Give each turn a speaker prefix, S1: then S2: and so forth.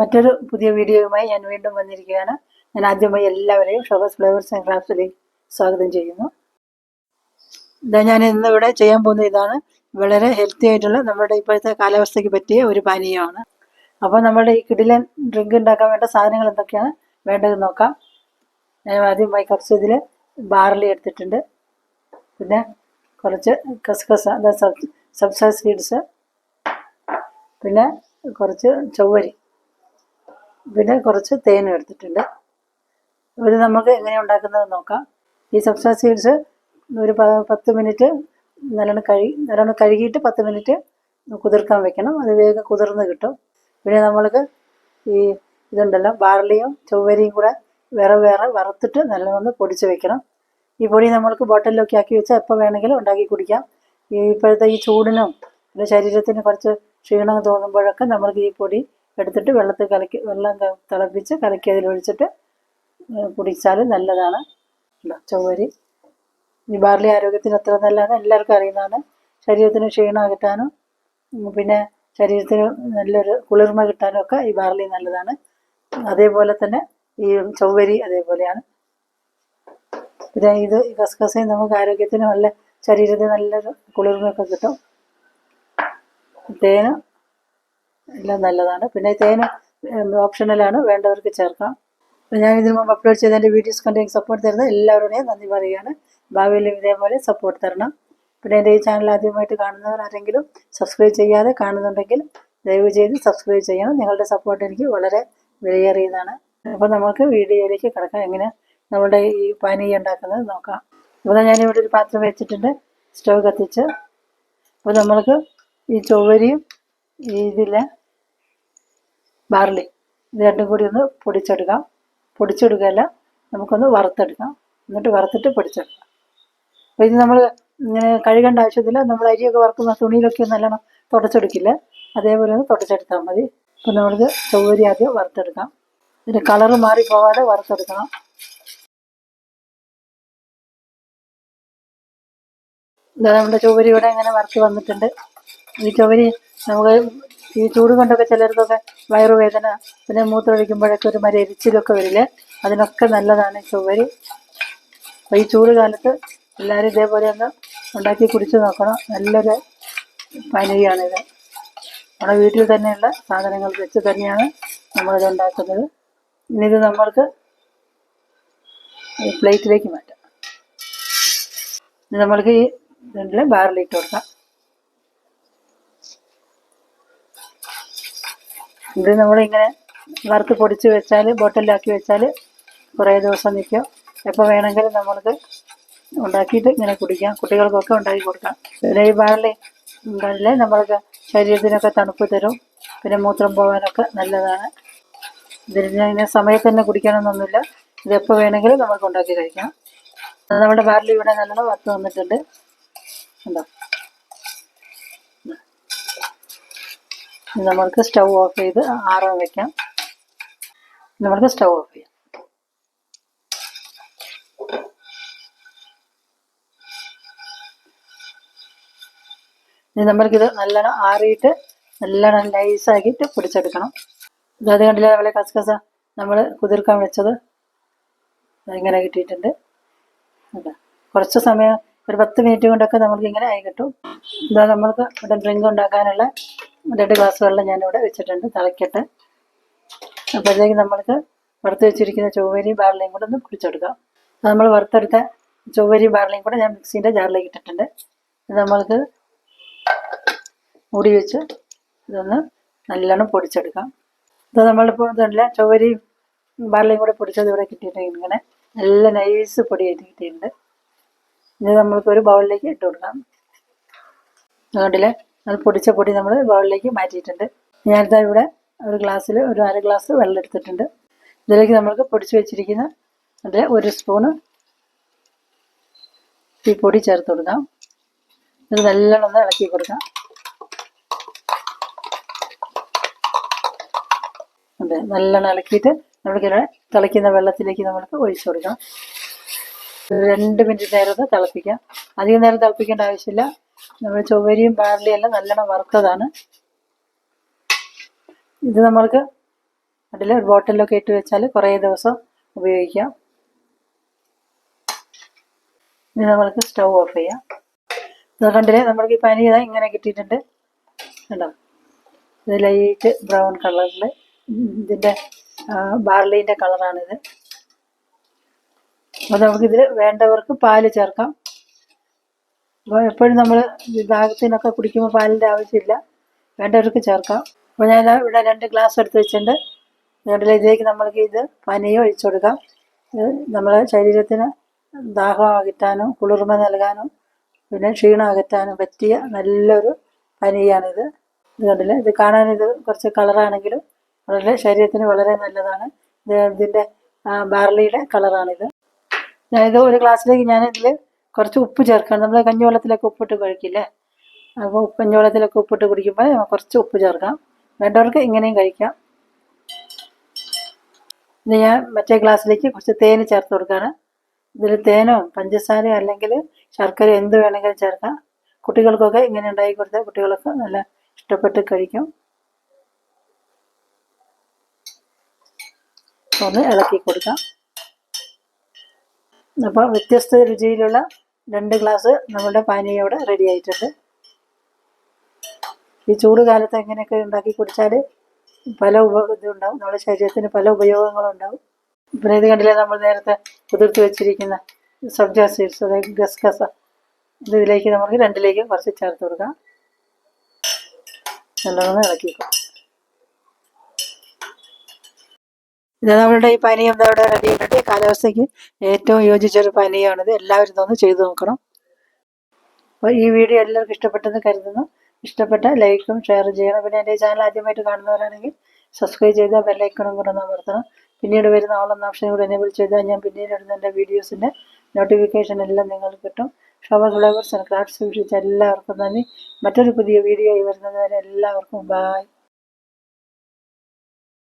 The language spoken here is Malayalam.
S1: മറ്റൊരു പുതിയ വീഡിയോയുമായി ഞാൻ വീണ്ടും വന്നിരിക്കുകയാണ്. ഞാൻ ആദ്യമായി എല്ലാവരെയും ഷോബസ് ഫ്ലേവേഴ്സ് ആൻഡ് ക്രാഫ്റ്റ്സിലേക്ക് സ്വാഗതം ചെയ്യുന്നു. ഇതാ ഞാൻ ഇന്നിവിടെ ചെയ്യാൻ പോകുന്ന ഇതാണ്. വളരെ ഹെൽത്തി ആയിട്ടുള്ള നമ്മുടെ ഇപ്പോഴത്തെ കാലാവസ്ഥയ്ക്ക് പറ്റിയ ഒരു പാനീയമാണ്. അപ്പോൾ നമ്മുടെ ഈ കിടിലൻ ഡ്രിങ്ക് ഉണ്ടാക്കാൻ വേണ്ട സാധനങ്ങൾ എന്തൊക്കെയാണ് വേണ്ടത് നോക്കാം. ഞാൻ ആദ്യമായി കുറച്ച് ഇതിൽ ബാർലി എടുത്തിട്ടുണ്ട്. പിന്നെ കുറച്ച് കസ്കസ സബ്സ സീഡ്സ്. പിന്നെ കുറച്ച് ചൊവ്വരി. പിന്നെ കുറച്ച് തേനും എടുത്തിട്ടുണ്ട്. ഇത് നമുക്ക് എങ്ങനെ ഉണ്ടാക്കുന്നത് നോക്കാം. ഈ സബ്സാ സീഡ്സ് ഒരു പത്ത് മിനിറ്റ് നല്ലോണം കഴുകി നല്ലോണം കഴുകിയിട്ട് പത്ത് മിനിറ്റ് കുതിർക്കാൻ വെക്കണം. അത് വേഗം കുതിർന്ന് കിട്ടും. പിന്നെ നമ്മൾക്ക് ഈ ഇതുണ്ടല്ലോ ബാർലിയും ചൊവ്വരിയും കൂടെ വേറെ വേറെ വറുത്തിട്ട് നല്ലോണം പൊടിച്ച് വെക്കണം. ഈ പൊടി നമ്മൾക്ക് ബോട്ടലിലൊക്കെ ആക്കി വെച്ചാൽ എപ്പോൾ വേണമെങ്കിലും ഉണ്ടാക്കി കുടിക്കാം. ഈ ഇപ്പോഴത്തെ ഈ ചൂടിനും പിന്നെ ശരീരത്തിന് കുറച്ച് ക്ഷീണം തോന്നുമ്പോഴൊക്കെ നമ്മൾക്ക് ഈ പൊടി എടുത്തിട്ട് വെള്ളത്തിൽ കലക്കി വെള്ളം തിളപ്പിച്ച് കലക്കി അതിലൊഴിച്ചിട്ട് കുടിച്ചാൽ നല്ലതാണ്. ചുവരി ഈ ബാർലി ആരോഗ്യത്തിന് അത്ര നല്ലതാണ്. എല്ലാവർക്കും അറിയുന്നതാണ്. ശരീരത്തിന് ക്ഷീണം കിട്ടാനും പിന്നെ ശരീരത്തിന് നല്ലൊരു കുളിർമ കിട്ടാനും ഒക്കെ ഈ ബാർലി നല്ലതാണ്. അതേപോലെ തന്നെ ഈ ചൊവ്വരി അതേപോലെയാണ്. പിന്നെ ഇത് കസ്കസയും നമുക്ക് ആരോഗ്യത്തിന് നല്ല ശരീരത്തിന് നല്ലൊരു കുളിർമയൊക്കെ കിട്ടും. തേന് എല്ലാം നല്ലതാണ്. പിന്നെ തേന് ഓപ്ഷണലാണ് വേണ്ടവർക്ക് ചേർക്കാം. ഞാൻ ഇതിനു മുമ്പ് അപ്ലോഡ് ചെയ്ത എന്റെ വീഡിയോസ് കണ്ടെങ്കിൽ സപ്പോർട്ട് തരുന്ന എല്ലാവരുടെയും നന്ദി പറയുകയാണ്. ഭാവിയിലും ഇതേപോലെ സപ്പോർട്ട് തരണം. പിന്നെ എന്റെ ഈ ചാനൽ ആദ്യമായിട്ട് കാണുന്നവർ ആരെങ്കിലും സബ്സ്ക്രൈബ് ചെയ്യാതെ കാണുന്നുണ്ടെങ്കിൽ ദയവ് ചെയ്ത് സബ്സ്ക്രൈബ് ചെയ്യണം. നിങ്ങളുടെ സപ്പോർട്ട് എനിക്ക് വളരെ വിലയേറിയതാണ്. അപ്പോൾ നമുക്ക് വീഡിയോയിലേക്ക് കിടക്കാം. എങ്ങനെ നമ്മുടെ ഈ പാനീയം ഉണ്ടാക്കുന്നത് നോക്കാം. ഇവിടെ ഞാനിവിടെ ഒരു പാത്രം വെച്ചിട്ടുണ്ട്. സ്റ്റവ് കത്തിച്ച്. അപ്പോൾ നമ്മൾക്ക് ഈ ചൊവ്വരിയും ഈ ഇതിലെ ബാർലി ഇത് രണ്ടും കൂടി ഒന്ന് പൊടിച്ചെടുക്കാം. പൊടിച്ചെടുക്കുകയല്ല നമുക്കൊന്ന് വറുത്തെടുക്കാം. എന്നിട്ട് വറുത്തിട്ട് പൊടിച്ചെടുക്കാം. അപ്പോൾ ഇത് നമ്മൾ ഇങ്ങനെ കഴുകേണ്ട ആവശ്യത്തില്ല. നമ്മൾ അരിയൊക്കെ വറുക്കുന്ന തുണിയിലൊക്കെ നല്ലോണം തുടച്ചെടുക്കില്ല. അതേപോലെ ഒന്ന് തുടച്ചെടുത്താൽ മതി. അപ്പോൾ നമ്മൾക്ക് ചൊവ്വരി ആദ്യം വറുത്തെടുക്കാം. ഇതിന്റെ കളറ് മാറി പോകാതെ വറുത്തെടുക്കണം. ഇതാ നമ്മുടെ ചുവരി ഇവിടെ ഇങ്ങനെ വറുത്ത് വന്നിട്ടുണ്ട്. ഈ ചുവരി നമുക്ക് ഈ ചൂട് കൊണ്ടൊക്കെ ചിലർക്കൊക്കെ വയറുവേദന പിന്നെ മൂത്രമൊഴിക്കുമ്പോഴൊക്കെ ഒരു മര എരിച്ചിലൊക്കെ വരില്ലേ? അതിനൊക്കെ നല്ലതാണ് ചുവരി. അപ്പോൾ ഈ ചൂട് കാലത്ത് എല്ലാവരും ഇതേപോലെ ഒന്ന് ഉണ്ടാക്കി കുടിച്ച് നോക്കണം. നല്ലൊരു പാനീയമാണിത് നമ്മുടെ വീട്ടിൽ തന്നെയുള്ള സാധനങ്ങൾ വെച്ച് തന്നെയാണ് നമ്മളിത് ഉണ്ടാക്കുന്നത്. ഇനി ഇത് നമ്മൾക്ക് പ്ലേറ്റിലേക്ക് മാറ്റാം. നമ്മൾക്ക് ഈ ഇതിൽ ബാറിലിട്ട് കൊടുക്കാം ഇത് നമ്മളിങ്ങനെ വറുത്ത് പൊടിച്ച് വെച്ചാൽ ബോട്ടിലാക്കി വെച്ചാൽ കുറേ ദിവസം നിൽക്കും എപ്പോൾ വേണമെങ്കിലും നമ്മൾക്ക് ഉണ്ടാക്കിയിട്ട് ഇങ്ങനെ കുടിക്കാം. കുട്ടികൾക്കൊക്കെ ഉണ്ടാക്കി കൊടുക്കാം. പിന്നെ ഈ ബാർലി ഉണ്ടല്ലേ നമ്മൾക്ക് ശരീരത്തിനൊക്കെ തണുപ്പ് തരും. പിന്നെ മൂത്രം പോകാനൊക്കെ നല്ലതാണ്. ഇതിന് ഇങ്ങനെ സമയത്ത് തന്നെ കുടിക്കണമെന്നൊന്നുമില്ല ഇതെപ്പോൾ വേണമെങ്കിലും നമുക്ക് ഉണ്ടാക്കി കഴിക്കാം. നമ്മുടെ ബാറിൽ ഇവിടെ നല്ലോണം വറുത്ത് വന്നിട്ടുണ്ട്. നമ്മൾക്ക് സ്റ്റൗ ഓഫ് ചെയ്ത് ആറാൻ വെക്കാം. നമ്മൾക്ക് സ്റ്റൗ ഓഫ് ചെയ്യാം. ഇനി നമ്മൾക്കിത് നല്ലോണം ആറിയിട്ട് നല്ലോണം നൈസാക്കിയിട്ട് പൊടിച്ചെടുക്കണം. അത് കണ്ടില്ല നമ്മളെ കസകസ നമ്മൾ കുതിർക്കാൻ വെച്ചത്? ഇങ്ങനെ കിട്ടിയിട്ടുണ്ട്. കുറച്ച് സമയം ഒരു പത്ത് മിനിറ്റ് കൊണ്ടൊക്കെ നമ്മൾക്ക് ഇങ്ങനെ ആയി കിട്ടും. ഇതാ നമ്മൾക്ക് ഇവിടെ ഡ്രിങ്ക് ഉണ്ടാക്കാനുള്ള രണ്ട് ഗ്ലാസ് വെള്ളം ഞാനിവിടെ വെച്ചിട്ടുണ്ട് തിളക്കട്ടെ. അപ്പോഴത്തേക്ക് നമ്മൾക്ക് വറുത്ത് വെച്ചിരിക്കുന്ന ചൊവ്വരിയും ബാർലിയും കൂടെ ഒന്ന് കുടിച്ചെടുക്കാം. അത് നമ്മൾ വറുത്തെടുത്ത ചൊവ്വരിയും ബാർലിയും കൂടെ ഞാൻ മിക്സീന്റെ ജാറിലേക്ക് ഇട്ടിട്ടുണ്ട്. ഇത് നമ്മൾക്ക് മൂടി വെച്ച് ഇതൊന്ന് നല്ലോണം പൊടിച്ചെടുക്കാം. ഇത് നമ്മളിപ്പോൾ ഇതല്ല ചൊവ്വരിയും ബാർലിയും കൂടെ പൊടിച്ചത് ഇവിടെ കിട്ടിയിട്ടുണ്ട് ഇങ്ങനെ. നല്ല നൈസ് പൊടിയായിട്ട് കിട്ടിയിട്ടുണ്ട്. ഇത് നമ്മൾക്ക് ഒരു ബൗളിലേക്ക് ഇട്ട് കൊടുക്കാം. അതുകൊണ്ടില്ലേ അത് പൊടിച്ച പൊടി നമ്മൾ ബൗളിലേക്ക് മാറ്റിയിട്ടുണ്ട്. ഞാനിതാ ഇവിടെ ഒരു ഗ്ലാസ്സിൽ ഒരു അര ഗ്ലാസ് വെള്ളം എടുത്തിട്ടുണ്ട്. ഇതിലേക്ക് നമ്മൾക്ക് പൊടിച്ച് വെച്ചിരിക്കുന്ന അതിൽ ഒരു സ്പൂണ് ഈ പൊടി ചേർത്ത് കൊടുക്കാം. ഇത് നല്ലോണം ഒന്ന് ഇളക്കി കൊടുക്കാം. അതെ നല്ലോണം ഇളക്കിയിട്ട് നമ്മൾക്കിവിടെ തിളയ്ക്കുന്ന വെള്ളത്തിലേക്ക് നമ്മൾക്ക് ഒഴിച്ചു കൊടുക്കാം. രണ്ട് മിനിറ്റ് നേരം ഒന്ന് തിളപ്പിക്കാം. അധികം നേരം തിളപ്പിക്കേണ്ട ആവശ്യമില്ല. നമ്മൾ ചൊവ്വരിയും ബാർലിയും എല്ലാം നല്ലോണം വറുത്തതാണ്. ഇത് നമ്മൾക്ക് അതിൽ ഒരു ബോട്ടിലൊക്കെ ഇട്ട് വെച്ചാൽ കുറേ ദിവസം ഉപയോഗിക്കാം. ഇനി നമ്മൾക്ക് സ്റ്റൗ ഓഫ് ചെയ്യാം. ഇത് കണ്ടില്ലേ? നമ്മൾക്ക് ഈ പനി ഇതാ ഇങ്ങനെ കിട്ടിയിട്ടുണ്ട്. കണ്ടോ? ഇത് ലൈറ്റ് ബ്രൗൺ കളറിൽ ഇതിന്റെ ബാർലീന്റെ കളറാണിത്. അപ്പോൾ നമുക്കിതിൽ വേണ്ടവർക്ക് പാൽ ചേർക്കാം. അപ്പോൾ എപ്പോഴും നമ്മൾ ദാഹത്തിനൊക്കെ കുടിക്കുമ്പോൾ പാലിന്റെ ആവശ്യമില്ല. വേണ്ടവർക്ക് ചേർക്കാം. അപ്പോൾ ഞാൻ ഇവിടെ രണ്ട് ഗ്ലാസ് എടുത്ത് വെച്ചിട്ടുണ്ട്. ഞങ്ങളുടെ ഇതിലേക്ക് നമ്മൾക്ക് ഇത് പനിയോ ഒഴിച്ചു കൊടുക്കാം. നമ്മളെ ശരീരത്തിന് ദാഹം അകറ്റാനും കുളിർമ നൽകാനും പിന്നെ ക്ഷീണം അകറ്റാനും പറ്റിയ നല്ലൊരു പനിയാണിത്. ഇത് കണ്ടില്ല? ഇത് കാണാൻ ഇത് കുറച്ച് കളറാണെങ്കിലും വളരെ ശരീരത്തിന് വളരെ നല്ലതാണ്. ഇത് ഇതിന്റെ ബാർലിയുടെ കളറാണിത്. ഞാനിത് ഒരു ഗ്ലാസ്സിലേക്ക് ഞാനിതിൽ കുറച്ച് ഉപ്പ് ചേർക്കണം. നമ്മൾ കഞ്ഞിവെള്ളത്തിലൊക്കെ ഉപ്പിട്ട് കഴിക്കില്ലേ? അപ്പോൾ കഞ്ഞിവെള്ളത്തിലൊക്കെ ഉപ്പിട്ട് കുടിക്കുമ്പോൾ കുറച്ച് ഉപ്പ് ചേർക്കാം. വേണ്ടവർക്ക് ഇങ്ങനെയും കഴിക്കാം. ഇത് ഞാൻ മറ്റേ ഗ്ലാസ്സിലേക്ക് കുറച്ച് തേൻ ചേർത്ത് കൊടുക്കുകയാണ് ഇതിൽ തേനോ പഞ്ചസാരയോ അല്ലെങ്കിൽ ശർക്കര എന്ത് വേണമെങ്കിലും ചേർക്കാം. കുട്ടികൾക്കൊക്കെ ഇങ്ങനെ ഉണ്ടാക്കി കൊടുത്താൽ കുട്ടികളൊക്കെ നല്ല ഇഷ്ടപ്പെട്ട് കഴിക്കും. ഒന്ന് ഇളക്കി കൊടുക്കാം. അപ്പോൾ വ്യത്യസ്ത രുചിയിലുള്ള രണ്ട് ഗ്ലാസ് നമ്മുടെ പാനീയോടെ റെഡി ആയിട്ടുണ്ട്. ഈ ചൂട് കാലത്ത് എങ്ങനെയൊക്കെ ഉണ്ടാക്കി കുടിച്ചാൽ പല ഉപ ഇതുണ്ടാവും. നമ്മുടെ ശരീരത്തിന് പല ഉപയോഗങ്ങളും ഉണ്ടാവും പിന്നെ ഇത് കണ്ടില്ലേ നമ്മൾ നേരത്തെ കുതിർത്ത് വെച്ചിരിക്കുന്ന സബ്ജ സീഡ്സ് അതായത് ഗസ്ഗസ ഇത് ഇതിലേക്ക് നമുക്ക് രണ്ടിലേക്ക് കുറച്ച് ചേർത്ത് കൊടുക്കാം. നല്ലോണം ഇളക്കിക്കോ ഇത് നമ്മളുടെ ഈ പാനീയം ഇവിടെ റെഡി ആയിട്ടുണ്ട്. ഈ കാലാവസ്ഥയ്ക്ക് ഏറ്റവും യോജിച്ചൊരു പാനീയമാണിത് എല്ലാവരും ഇതൊന്ന് ചെയ്തു നോക്കണം. അപ്പോൾ ഈ വീഡിയോ എല്ലാവർക്കും ഇഷ്ടപ്പെട്ടെന്ന് കരുതുന്നു. ഇഷ്ടപ്പെട്ട ലൈക്കും ഷെയർ ചെയ്യണം. പിന്നെ എന്റെ ചാനൽ ആദ്യമായിട്ട് കാണുന്നവരാണെങ്കിൽ സബ്സ്ക്രൈബ് ചെയ്താൽ ബെല്ലൈക്കണും കൂടെ ഒന്ന് അമർത്തണം. പിന്നീട് വരുന്ന ഓളം ഓപ്ഷൻ കൂടെ എനേബിൾ ചെയ്താൽ ഞാൻ പിന്നീട് ഇടുന്ന എന്റെ വീഡിയോസിന്റെ നോട്ടിഫിക്കേഷൻ എല്ലാം നിങ്ങൾക്ക് കിട്ടും. ഷവർ ഫ്ലവേഴ്സ് ആൻഡ് ക്രാഫ്റ്റ്സ് വീക്ഷിച്ച എല്ലാവർക്കും നന്ദി. മറ്റൊരു പുതിയ വീഡിയോ ആയി വരുന്നത് വരെ എല്ലാവർക്കും ബായ്